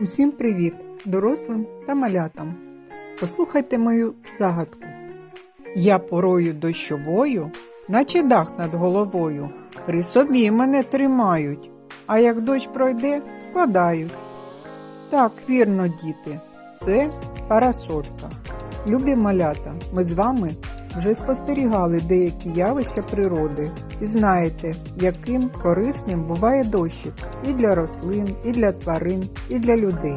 Усім привіт, дорослим та малятам. Послухайте мою загадку. Я порою дощовою, наче дах над головою. При собі мене тримають, а як дощ пройде, складають. Так, вірно, діти, це парасолька. Любі малята, ми з вами вже спостерігали деякі явища природи і знаєте, яким корисним буває дощик і для рослин, і для тварин, і для людей.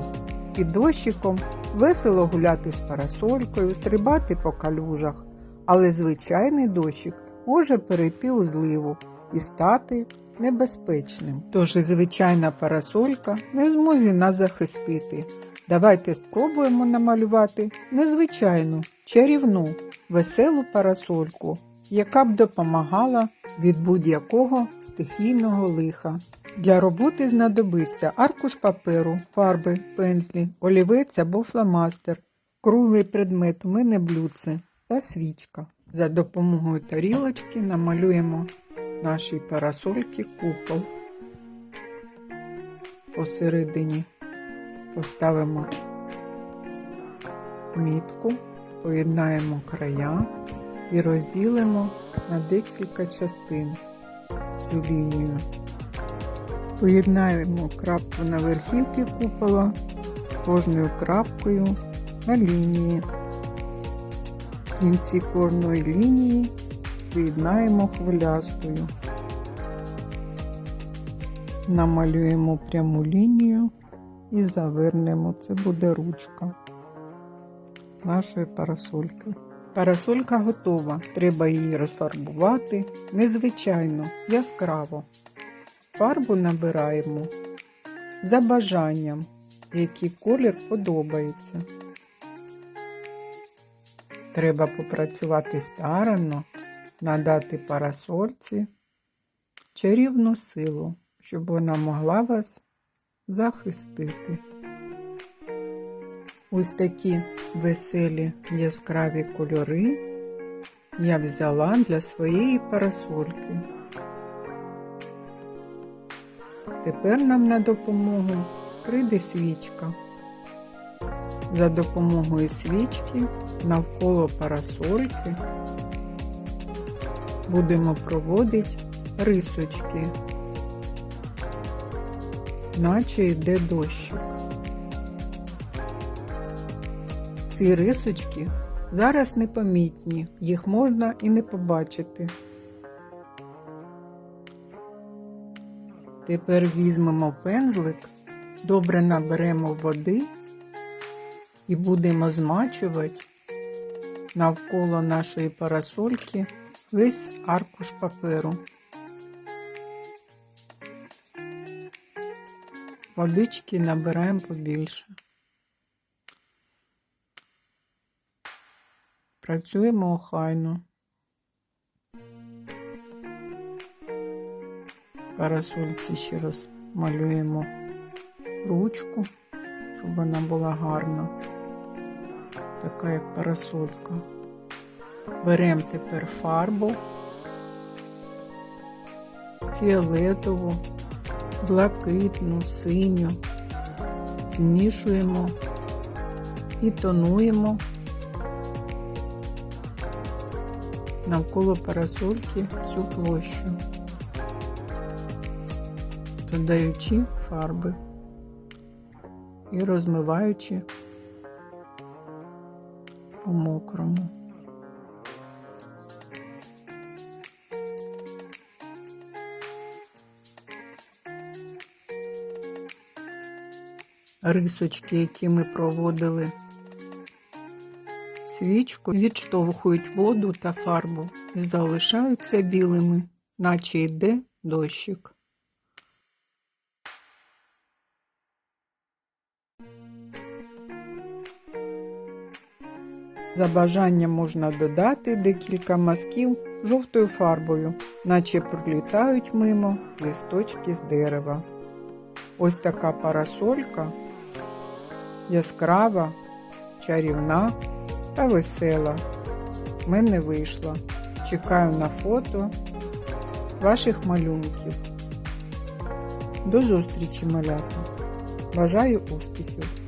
Під дощиком весело гуляти з парасолькою, стрибати по калюжах, але звичайний дощик може перейти у зливу і стати небезпечним. Тож і звичайна парасолька не в змозі нас захистити. Давайте спробуємо намалювати незвичайну, чарівну, веселу парасольку, яка б допомагала від будь-якого стихійного лиха. Для роботи знадобиться аркуш паперу, фарби, пензлі, олівець або фломастер, круглий предмет у мене блюдце та свічка. За допомогою тарілочки намалюємо нашій парасольки купол. Посередині поставимо мітку, поєднаємо края і розділимо на декілька частин цю лінію. Поєднаємо крапку на верхівці купола кожною крапкою на лінії. В кінці кожної лінії з'єднаємо хвилястою. Намалюємо пряму лінію і завернемо. Це буде ручка нашої парасольки. Парасолька готова. Треба її розфарбувати незвичайно, яскраво. Фарбу набираємо за бажанням, який колір подобається. Треба попрацювати старанно, надати парасольці чарівну силу, щоб вона могла вас захистити. Ось такі веселі яскраві кольори я взяла для своєї парасольки. Тепер нам на допомогу прийде свічка. За допомогою свічки навколо парасольки будемо проводити рисочки, наче йде дощик. Ці рисочки зараз непомітні, їх можна і не побачити. Тепер візьмемо пензлик, добре наберемо води і будемо змачувати навколо нашої парасольки весь аркуш паперу. Водички набираємо побільше. Працюємо охайно. Парасольці ще раз малюємо ручку, щоб вона була гарна, така як парасолька. Беремо тепер фарбу фіолетову, блакитну, синю, змішуємо і тонуємо навколо парасольки всю площу, додаючи фарби і розмиваючи по мокрому. Рисочки, які ми проводили свічку, відштовхують воду та фарбу і залишаються білими, наче йде дощик. За бажанням можна додати декілька мазків жовтою фарбою, наче пролітають мимо листочки з дерева. Ось така парасолька яскрава, чарівна та весела. В мене вийшла. Чекаю на фото ваших малюнків. До зустрічі, малята! Бажаю успіхів!